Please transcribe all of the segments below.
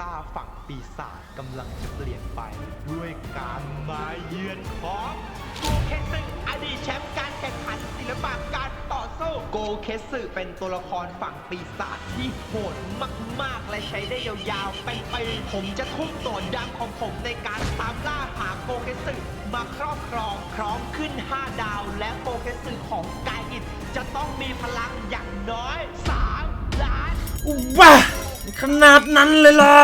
ตาฝั่งปีศาจกำลังจะเปลี่ยนไป ด้วยการมาเยือนของโกเคสึอดีตแชมป์การแข่งขันศิลปะการต่อสู้โกเคสึเป็นตัวละครฝั่งปีศาจที่โหดมากๆ และใช้ได้ยาวๆเป็นปีผมจะทุ่มตัวดำของผมในการตามล่าหาโกเคสึมาครอบครองพร้อมขึ้น 5 ดาว และโกเคสึของกายอิดจะต้องมีพลังอย่างน้อย 3 ล้านว้า ขนาดนั้นเลยล่ะ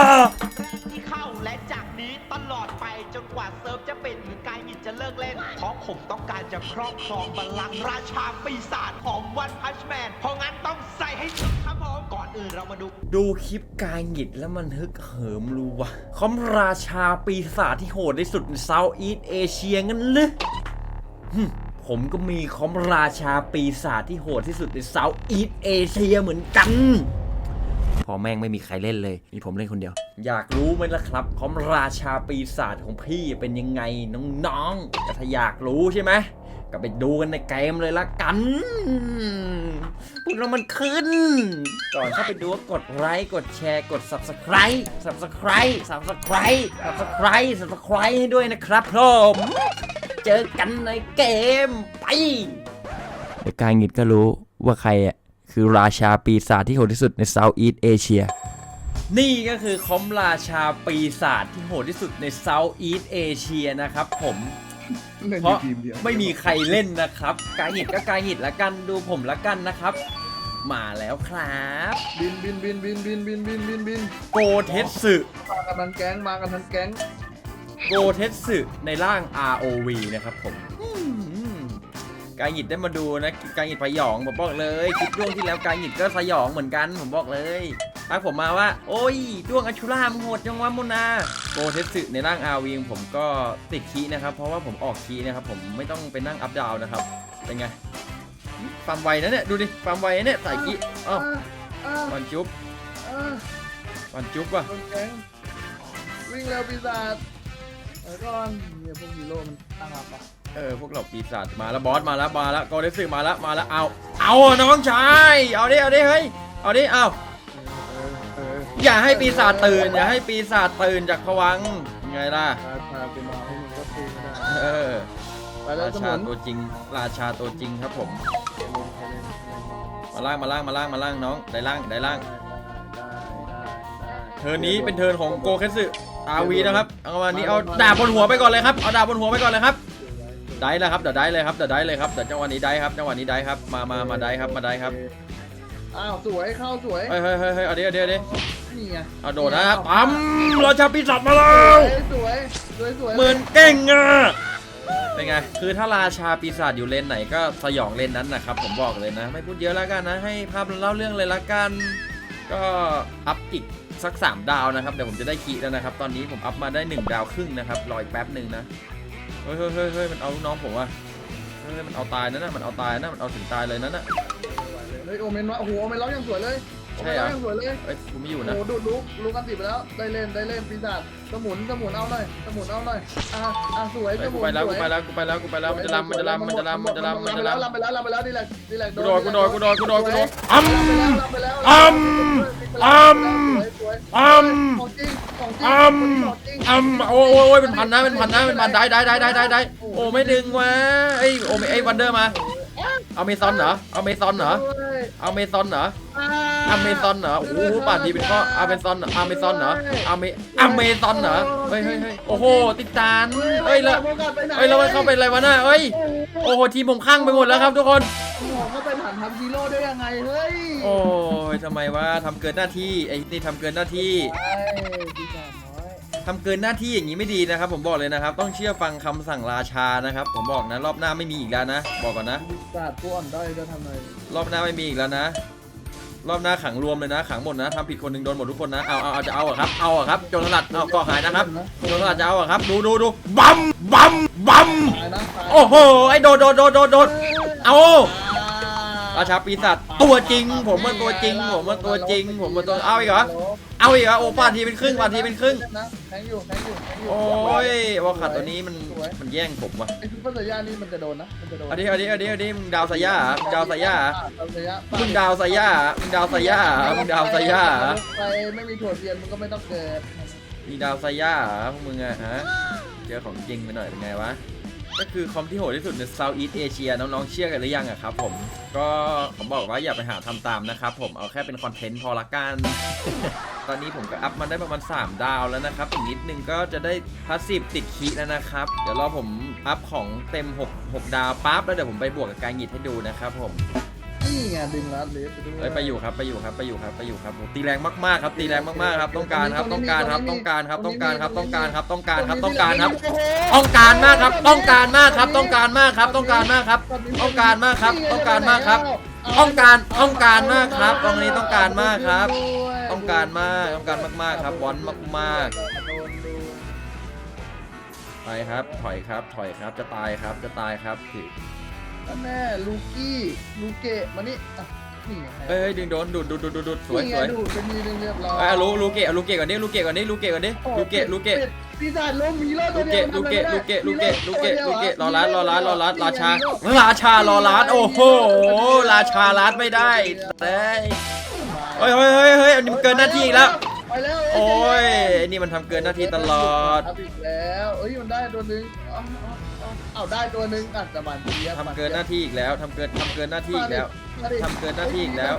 ที่เข้าและจากนี้ตลอดไปจนกว่าเซิร์ฟจะปิดหรือกายอิดจะเลิกเล่น เพราะผมต้องการจะครอบครองบัลลังก์ราชาปีศาจของวันพัชแมน เพราะงั้นต้องใส่ให้สุดครับผมก่อนอื่นเรามาดู ดูคลิปกายหงิดแล้วมันฮึกเหิมรู้วะคอมราชาปีศาจที่โหดที่สุดในเซาท์อีสเอเชียงั้นหรือหึผมก็มีคอมราชาปีศาจที่โหดที่สุดในเซาท์อีสเอเชียเหมือนกัน พอแม่งไม่มีใครเล่นเลย มีผมเล่นคนเดียว อยากรู้ไหมล่ะครับคอมราชาปีศาจของพี่เป็นยังไงน้องๆแต่ถ้าอยากรู้ใช่ไหมก็ไปดูกันในเกมเลยละกันพูดแล้วมันขึ้น ก่อนเข้าไปดูก็กดไลค์กดแชร์กด subscribe subscribe subscribe subscribe subscribe ให้ด้วยนะครับผมเจอกันในเกมไปเดี๋ยวกายงิดก็รู้ว่าใครอะ คือราชาปีศาจที่โหดที่สุดในเซาท์อีสเอเชียนี่ก็คือคอมราชาปีศาจที่โหดที่สุดในเซาท์อีสเอเชียนะครับผมเล่นเพอยู่ราะทีมเดียวไม่มีใครเล่นนะครับกายหิดก็กายหิดละกันดูผมละกันนะครับ มาแล้วครับ บินบินบินบินบินบินบินบินบินโกเทสสึมากันทั้งแก๊งมากันทั้งแก๊งโกเทสสึในร่าง ROV นะครับผมอืม กายหิดได้มาดูนะกายหิดพยองผมบอกเลยคลิปด้วงที่แล้วกายหิดก็สยองเหมือนกันผมบอกเลยทักผมมาว่า โอ้ยด้วงอชุรามึงโหดจังวะมุนาโกเทสสึในร่าง ROV ของผมก็ติดคีนะครับ เพราะว่าผมออกคีนะครับ ผมไม่ต้องไปนั่งอัพดาวนะครับ เป็นไงฟาร์มไวนะเนี่ย ดูดิฟาร์มไวเนี่ยใส่คีย์อ้าวอ่าวันจุ๊บอ่าวันจุ๊บว่ะวิ่งเร็วปีศาจเออก่อนเนี่ยพวกฮีโร่มันตั้งรับอะ เออพวกเราปีศาจมาแล้วบอสมาแล้วมาแล้วโกเดสึมาแล้วมาแล้วเอาเอาอะน้องชายเอาดิเอาดิเฮ้ยเอาดิเอาเออเอออย่าให้ปีศาจตื่น อย่าให้ปีศาจตื่นจากผวังค์ยังไงล่ะราชากูมาให้มึงก็ตีไม่ได้เออไปแล้วราสชามุนตัวจริง ราชาตัวจริงครับผมไปเล่นไปเล่นไปเล่นมาล่างมาล่างมาล่างมาล่างน้องได้ล่างได้ล่างได้ได้ได้เทิร์นนี้เป็นเทิร์นของโกเคนสึอาวีนะครับ เอาวันนี้เอาดาบบนหัวไปก่อนเลยครับ เอาดาบบนหัวไปก่อนเลยครับ ได้แล้วครับเดี๋ยวได้เลยครับเดี๋ยวได้เลยครับเดี๋ยวจังหวะนี้ได้ครับจังหวะนี้ได้ครับมามามาได้ครับมาได้ครับอ้าวสวยเข้าสวยเฮ้ยเฮ้ยเฮ้ยเฮ้ยเอาดิเอาดิเอาดินี่ไงเอาโดดนะครับปั๊มราชาปีศาจมาแล้สววยสวยสวยสวยเหมือนเก่งอะเป็นไงคือถ้าราชาปีศาจอยู่เลนไหนก็สยองเลนนั้นนะครับผมบอกเลยนะ ไม่พูดเยอะแล้วกันนะ ให้ภาพเล่าเรื่องเลยละกันก็อัพอีกสัก 3 ดาวนะครับเดี๋ยวผมจะได้คีย์แล้วนะครับ ตอนนี้ผมอัพมาได้ 1 ดาวครึ่งนะครับรออีกแป๊บหนึ่งนะ เฮ้ยเฮ้ยเฮ้ยเฮ้ยมันเอาลูกน้องผมว่ะเฮ้ยมันเอาตายนะนะมันเอาตายนะมันเอาถึงตายเลยนั่นน่ะ เฮ้ยโอเมนวะโอ้โหโอเมนล็อกยังสวยเลยโอใช่เมนเหรล็ออกยังสวยเลยเอ้ยกูไม่อยู่โอ้นะ โหดูดลุกลุกกันติดไปแล้วได้เล่นได้เล่นปีศาจสมุนสมุนเอาหน่อยสมุนเอาหน่อยอะอะสวยเฮ้สยมุกูนไปแล้วสกูวยไปแล้วกูไปแล้วกูไปแล้วมันจะลำมันจะลำมันจะลำมันจะลำมันจะลำลำไปแล้วลำไปแล้วลำไปแล้วดีแหละดีแหละกูโดนกูโดนกูโดนกูโดนอัมลำไปแล้วลำไปแล้วอัมอัมสวยสวยอัมของจริงของจริง อัมองจริงอัมโอ้ยโอ้ยเป็นพันนะเป็นพันนะเป็นพันได้ได้ได้ได้ได้ได้โอ้ไม่ดึงวะไอยโอ้ไม่ไอวันเดอร์มาเอาเมซอนเหรอเอาเมซอนเหรอเอาเมซอนเหรอเอาเมซอนเหรอโอ้โหป่านนี้เป็นข้อเอาเมซอนเอาเมซอนเหรอเอาเมเอาเมซอนเหรอเฮ้ยเฮ้ยเฮ้ยโอ้โหติดตานเฮ้ยแล้วเฮ้ยแล้วมันเข้าไปอะไรวะน่ะเฮ้ยโอ้โหทีมผมข้างไปหมดแล้วครับทุกคนเข้าไปผ่านทำฮีโร่ได้ยังไงเฮ้ยโอ้ยทำไมวะทำเกินหน้าที่ไอ้นี่ทำเกินหน้าที่ ทำเกินหน้าที่อย่างนี้ไม่ดีนะครับ ผมบอกเลยนะครับ ต้องเชื่อฟังคำสั่งราชานะครับ ผมบอกนะ รอบหน้าไม่มีอีกแล้วนะ บอกก่อนนะปีศาจผู้อ่อนด้อยจะทำไงรอบหน้าไม่มีอีกแล้วนะ รอบหน้าขังรวมเลยนะ ขังหมดนะทำผิดคนหนึ่งโดนหมดทุกคนนะ เอาเอาเอาจะเอาอะครับ เอาอะครับ โจรสลัดเอาก่อหายนะครับ โจรสลัดจะเอาอะครับ ดูดูดูบัมบัมบัม ตายนะตายโอ้โห ไอ้โดดโดดโดดโดดโดดเอาอ่า ราชาปีศาจตัวจริง ผมว่าตัวจริง ผมว่าตัวจริง ผมว่าตัวเอาอีกเหรอเอาอีกเหรอโอ้ปาดทีเป็นครึ่งปาดทีเป็นครึ่งนะแทงอยู่แทงอยู่แทงอยู่โอ้ยวอลขัดตัวนี้มันมันแย่งผมว่ะไอ้ซุปเปอร์สายานี่มันจะโดนนะมันจะโดนเอาดิเอาดิเอาดิเอาดิมึงดาวสายาเหรอมึงดาวสายาเหรอดาวสายามึงดาวสายาเหรอมึงดาวสายาเหรอมึงดาวสายาเหรอไปไม่มีถั่วเทียนมึงก็ไม่ต้องเกิดมีดาวสายาเหรอพวกมึงอะฮะเจอของจริงไปหน่อยเป็นไงวะ ก็คือคอมที่โหดที่สุดใน Southeast Asia น้องๆเชื่อกันหรือยังอะครับผม ก็ผมบอกว่าอย่าไปหาทำตามนะครับผมเอาแค่เป็นคอนเทนต์พอละกัน ตอนนี้ผมก็อัพมาได้ประมาณ 3 ดาวแล้วนะครับอีกนิดนึงก็จะได้พาสซีฟติดคีแล้วนะครับ เดี๋ยวรอผมอัพของเต็ม 6 6 ดาวปั๊บแล้วเดี๋ยวผมไปบวกกับการหยิดให้ดูนะครับผม นี่ไงดึงรัดเลสไปด้วยเอ้ยไปอยู่ครับไปอยู่ครับไปอยู่ครับไปอยู่ครับตีแรงมากๆครับตีแรงมากๆครับ ต้องการครับต้องการครับต้องการครับต้องการครับต้องการครับต้องการครับต้องการครับ ต้องการมากครับ ต้องการมากครับ ต้องการมากครับ ต้องการมากครับ ต้องการมากครับ ต้องการมากครับ ต้องการต้องการมากครับตรงนี้ต้องการมากครับ ต้องการมากต้องการมากๆครับวอนมากๆไปครับ ถอยครับ ถอยครับจะตายครับจะตายครับ ถือแม่ลูกี้ลูเกะมานี่อะนี่ไงเอ้ยดึงโดนดูดดูดดูดดูดดูดสวยนี่สไงวยดูดเป็นมีเรียบร้อยเอ้ยลูลูเกะลูเกะก่อนดิลูเกะก่อนดิลูเกะก่อนดิลูเกะลูเกะปีศาจล้มมีโลลูเกะลูเกะลูเกะลูเกะลูเกะลูเกะรอรัดรอรัดรอรัดราชา ราชารอรัดโอ้โหราชารัดไม่ได้แต่เฮ้ยเฮ้ยเฮ้ยเฮ้ยอันนี้มันเกินหน้าที่อีกแล้ว ไปแล้วโอ้ยไอ้นี่มันทำเกินหน้าที่ตลอด ทำอีกแล้วเอ้ยมันได้ตัวหนึงเอาเอาเอา เอาได้ตัวหนึงอะแต่มันเทียบทำเกินหน้าที่อีกแล้วทำเกินทำเกินหน้าที่อีกแล้วมาดิทำเกินหน้าที่อีกแล้ว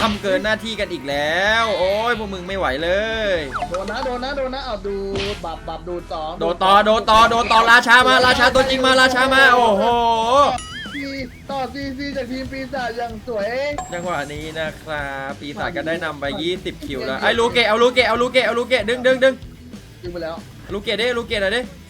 ทำเกินหน้าที่กันอีกแล้ว โอ้ยพวกมึงไม่ไหวเลย โดนนะโดนนะโดนนะเอาดูดบับบับดูดสองโดนต่อโดนต่อโดนต่อราชามาราชาตัวจริงมาราชามาโอ้โหซีต่อซีซีจากทีมปีศาจอย่างสวยจังหวะนี้นะครับปีศาจก็ได้นำไป 20 คิวแล้วไอ้ลูเกะเอาลูเกะเอาลูเกะเอาลูเกะดึงดึงดึงยิงไปแล้วลูเกะดิลูเกะหน่อยดิอ่าอ่าได้ได้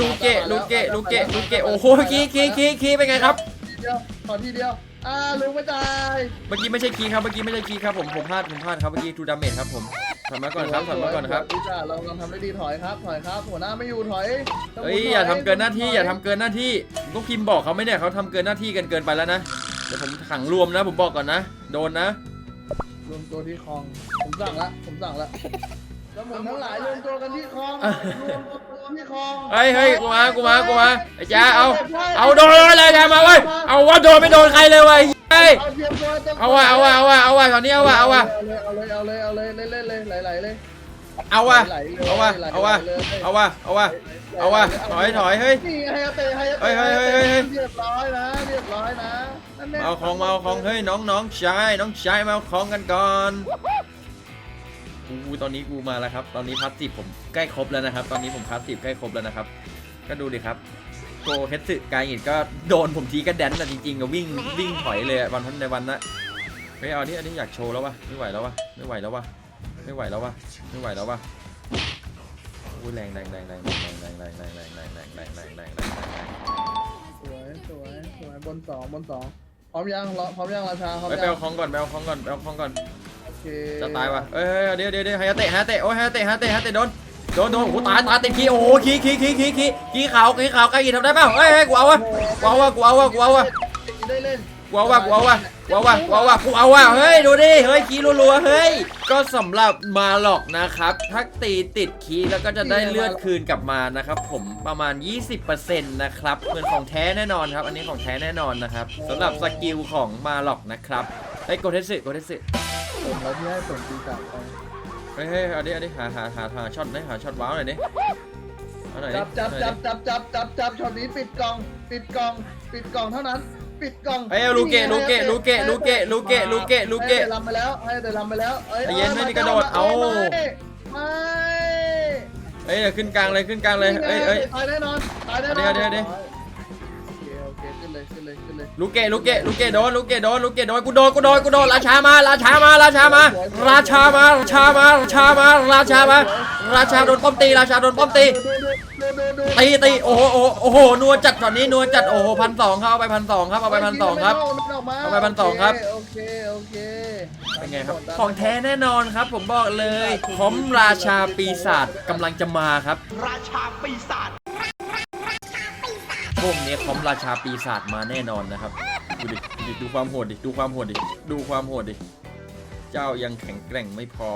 ลูเกะลูเกะลูเกะลูเกะโอ้โหคีคีคีคีเป็นไงครับทีเดียวขอทีเดียว อ่าลุงไม่ตายเมื่อกี้ไม่ใช่คีครับเมื่อกี้ไม่ใช่คีครับผมผมพลาดผมพลาดครับเมื่อกี้ทูดาเมจครับผมถอยมาก่อนครับถอยมาก่อนครับปีศาจเราลองทำได้ดีถอยครับ ถอยครับ หัวหน้าไม่อยู่ถอยเฮ้ยอย่าทำเกินหน้าที่อย่าทำเกินหน้าที่ผมต้องพิมพ์บอกเขาไหมเนี่ยเขาทำเกินหน้าที่กันเกินไปแล้วนะเดี๋ยวผมขังรวมนะผมบอกก่อนนะ โดนนะรวมตัวที่คลองผมสั่งละผมสั่งละ แล้วหมุนทั้งหลายรวมตัวกันที่คลองรวมตัวที่คลองเฮ้ยเฮ้ยกูมา กูมา กูมา ไอ้จ้าเอา เอาโดนเลยจ้ามาเว้ย เอาว่าโดนไม่โดนใครเลยเว้ยเฮ้ยเอาเทียมตัวต้องเอาว่ะเอาว่ะเอาว่ะเอาว่ะตอนนี้เอาว่ะเอาว่ะเอาเลยเอาเลยเอาเลยเอาเลยเล่นๆเลยไหลๆเลย เอาว่ะไหลๆเลยเอาว่ะไหลๆเอาว่ะเลยเอาว่ะเอาว่ะเอาว่ะถอยถอยเฮ้ยนี่ให้เตะให้เฮ้ยเฮ้ยเฮ้ยเฮ้ยเรียบร้อยนะเรียบร้อยนะนั่นแน่มาเอาของมาเอาของเฮ้ยน้องน้องชายน้องชายมาเอาของกันก่อน กูตอนนี้กูมาแล้วครับ ตอนนี้พาสติฟผมใกล้ครบแล้วนะครับ ตอนนี้ผมพาสติฟใกล้ครบแล้วนะครับ ก็ดูดิครับโกเฮดสึกายอิดก็โดนผมทีก็แดนแต่จริงๆก็วิ่งวิ่งถอยเลยอะวันทันในวันนะเฮ้ยเอาอันนี้อันนี้อยากโชว์แล้ววะไม่ไหวแล้ววะไม่ไหวแล้ววะไม่ไหวแล้ววะไม่ไหวแล้ววะอุ้ยแรงแรงแรงแรงแรงแรงแรงแรงแรงแรงแรงแรงแรงแรงแรงแรงสวยสวยสวยบนสองบนสองพร้อมยังรอพร้อมยังราชาพร้อมไปยัไปเอาของก่อนไปเอาของก่อนไปเอาของก่อน เคจะตายวะเอ้ยเดี๋ยวเดี๋ยวเดี๋ยวฮายาเตะฮายาเตะโอ้ยฮายาเตะฮายาเตะฮายาเตะโดนโดนโดนโอ้โหตายตายติดขี้โอ้โหขี้ขี้ขี้ขี้ขี้ขี้ขาวขี้ขาวใกล้ยินทำได้เปล่าเฮ้ยเฮ้ยกูเอาวะกูเอาวะกูเอาวะกูเอาวะได้เล่นกูเอาวะกูเอาวะกูเอาวะกูเอาวะกูเอาวะเฮ้ยดูดิเฮ้ยขี้รัวๆเฮ้ยก็สำหรับมาหลอกนะครับถ้าตีติดขี้แล้วก็จะได้เลือดคืนกลับมานะครับผมประมาณ 20%นะครับเหมือนของแท้แน่นอนครับ อันนี้ของแท้แน่นอนนะครับสำหรับสกิลของมาหลอกนะครับไอ้ยโกเทสึโกเทสึ ผมแล้วที่ให้ส่งปีศาจไปเฮ้ยเฮ้ยเอาดิเอาดิหาหาหาหาช็อตหน่อยหาช็อตว้าวหน่อยดิเอาหน่อยดิจับจับเอาหน่อยจัดิบจับจับจับจับช็อตนี้ปิดกล่อง ปิดกล่อง ปิดกล่องเท่านั้น ปิดกล่องเฮ้ยเอาลูเกะลูเกะลูเกะลูเกะลูเกะลูเกะลูเกะให้เดลำไปแล้วให้เดลำไปแล้วอ้ใจเย็นไม่ได้กระโดดเอาไม่ไม่เฮ้ยเดี๋ยวขึ้นกลางเลยขึ้นกลางเลยเอ้ยเอ้ยตายแน่นอนตายแน่นอนเดี๋ยวเดี๋ยวเดี๋ยวโอเคโอเค ขึ้นเลยขึ้นเลยขึ้นเลยลูเกะลูเกะลูเกะโดนลูเกะโดนลูเกะโดนกูโดนกูโดนกูโดนราชามาราชามาราชามาราชามาราชามาราชามาราชามาราชาโดนป้อมตีราชาโดนป้อมตีดูดูดูดูดูตีตีโอ้โหโอ้โหโอ้โหนัวจัดตอนนี้นัวจัดโอ้โหพันสองครับเอาไปพันสองครับเอาไปพันสองครับเอาไป1,200ครับโอเคโอเคเป็นไงครับของแท้แน่นอนครับ ผมบอกเลยพร้อมราชาปีศาจกำลังจะมาครับ ราชาปีศาจ ช่วงนี้คอมราชาปีศาจมาแน่นอนนะครับ ดูดิดูดิดูความโหดดิ ดูความโหดดิ ดูความโหดดิ เจ้ายังแข็งแกร่งไม่พอ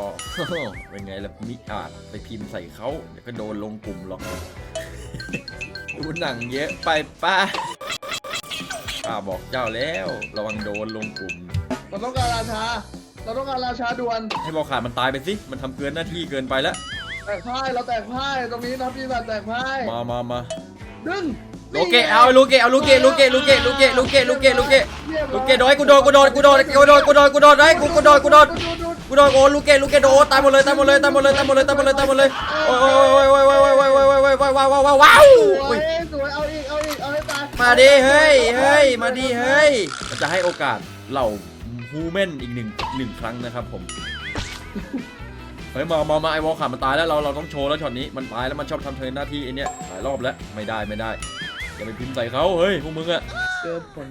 เป็นไงล่ะมิอาจไปพิมพ์ใส่เขาเดี๋ยวก็โดนลงกลุ่มหรอก ดูหนังเยอะไปป้าป้าบอกเจ้าแล้ว ระวังโดนลงกลุ่ม เราต้องการราชา เราต้องการราชาด่วนให้บอกขาดมันตายไปสิ มันทำเกินหน้าที่เกินไปแล้ว แตกพ่ายเราแตกพ่ายตรงนี้นะพี่สัตว์แตกพ่ายมามามาดึง ลูเกะเอาลูเกะเอาลูเกะลูเกะลูเกะลูเกะลูเกะลูเกะลูเกะลูเกะโดนกูโดนกูโดนกูโดนกูโดนกูโดนกูโดนไอ้กูกูโดนกูโดนกูโดนโอ้ลูเกะลูเกะโดนตายหมดเลยตายหมดเลยตายหมดเลยตายหมดเลยตายหมดเลยตายหมดเลยโอ้ยโอ้ยโอ้ยโอ้ยโอ้ยโอ้ยโอ้ยโอ้ยโอ้ยว้าวว้าวว้าวว้าวสวยสวยเอาอีกเอาอีกเอาให้ตายมาดิเฮ้ยเฮ้ยมาดิเฮ้ยจะให้โอกาสเหล่าฮูแมนอีกหนึ่งหนึ่งครั้งนะครับผมเฮ้ยมามามาไอวอลขามันตายแล้วเราเราต้องโชว์แล้วช็อตนี้มันตายแล้วมันชอบทำเทิร์นหน้าที่ไอเนี้ยหลายรอบแล้วไม่ได้ไม่ได้ อย่าไปพิมพ์ใส่เขาเฮ้ยพวกมึงอะ เจอผล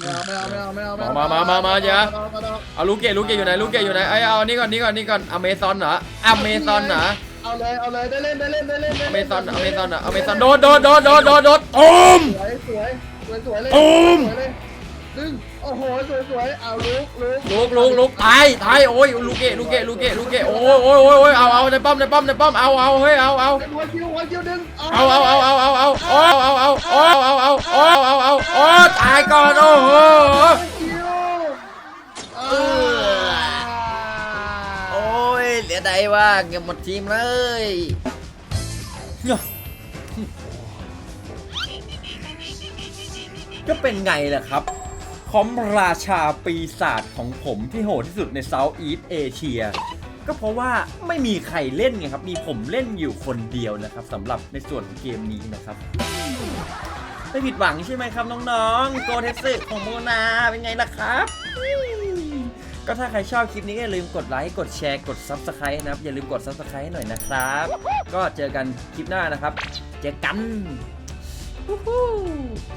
ไม่เอาไม่เอาไม่เอาไม่เอาไม่เอามามามามาอย่าเอเอเอเอาลูกเกดลูกเกดอยู่ไหนลูกเกดอยู่ไหนไอยเอาอันนี้ก่อนนี่ก่อนนี่ก่อนอเมซอนเหรออเมซอนเหรอเอาเลยเอาเลยได้เล่นได้เล่นได้เล่นได้อเล่นเมซอนอเมซอนเหรออเมซอนโดดโดดโดดโดดโดดโดดโอม สวยสวยสวยสวยเลยตูม สวยเลยดึง โอ้โหสวยๆเอาลุกลุกลุกลุกตายตายโอ้ยลูกเกลูกเกลูกเกลูกเกะโอ้ยโอ้ยโอ้ยเอาเอาในป้อมในป้อมในป้อมเอาเอาเฮ้ยเอาเอาหัวคิวหัวคิวดึงเอาเอาเอาเอาเอาเอาโอ้เอาเอาโอ้เอาเอาโอ้เอาเอาโอ้ตายก่อนโอ้โหโอ้ยเสียดายว่าเงียบหมดทีมเลยก็เป็นไงล่ะครับ อมราชาปีศาจของผมที่โหดที่สุดในเซาท์อีสเอเชียก็เพราะว่าไม่มีใครเล่นไงครับ มีผมเล่นอยู่คนเดียวนะครับสำหรับในส่วนของเกมนี้นะครับไม่ผิดหวังใช่ไหมครับน้องๆโกเทสึของโมนาเป็นไงล่ะครับก็ถ้าใครชอบคลิปนี้ก็อย่าลืมกดไลค์กดแชร์กด Subscribe นะครับ อย่าลืมกด Subscribe ให้หน่อยนะครับ ก็เจอกันคลิปหน้านะครับ เจอกัน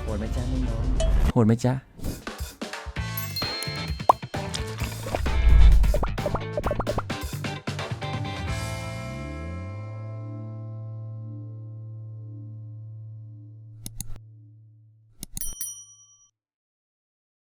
โหดไหมจ๊ะน้องๆโหดไหมจ๊ะ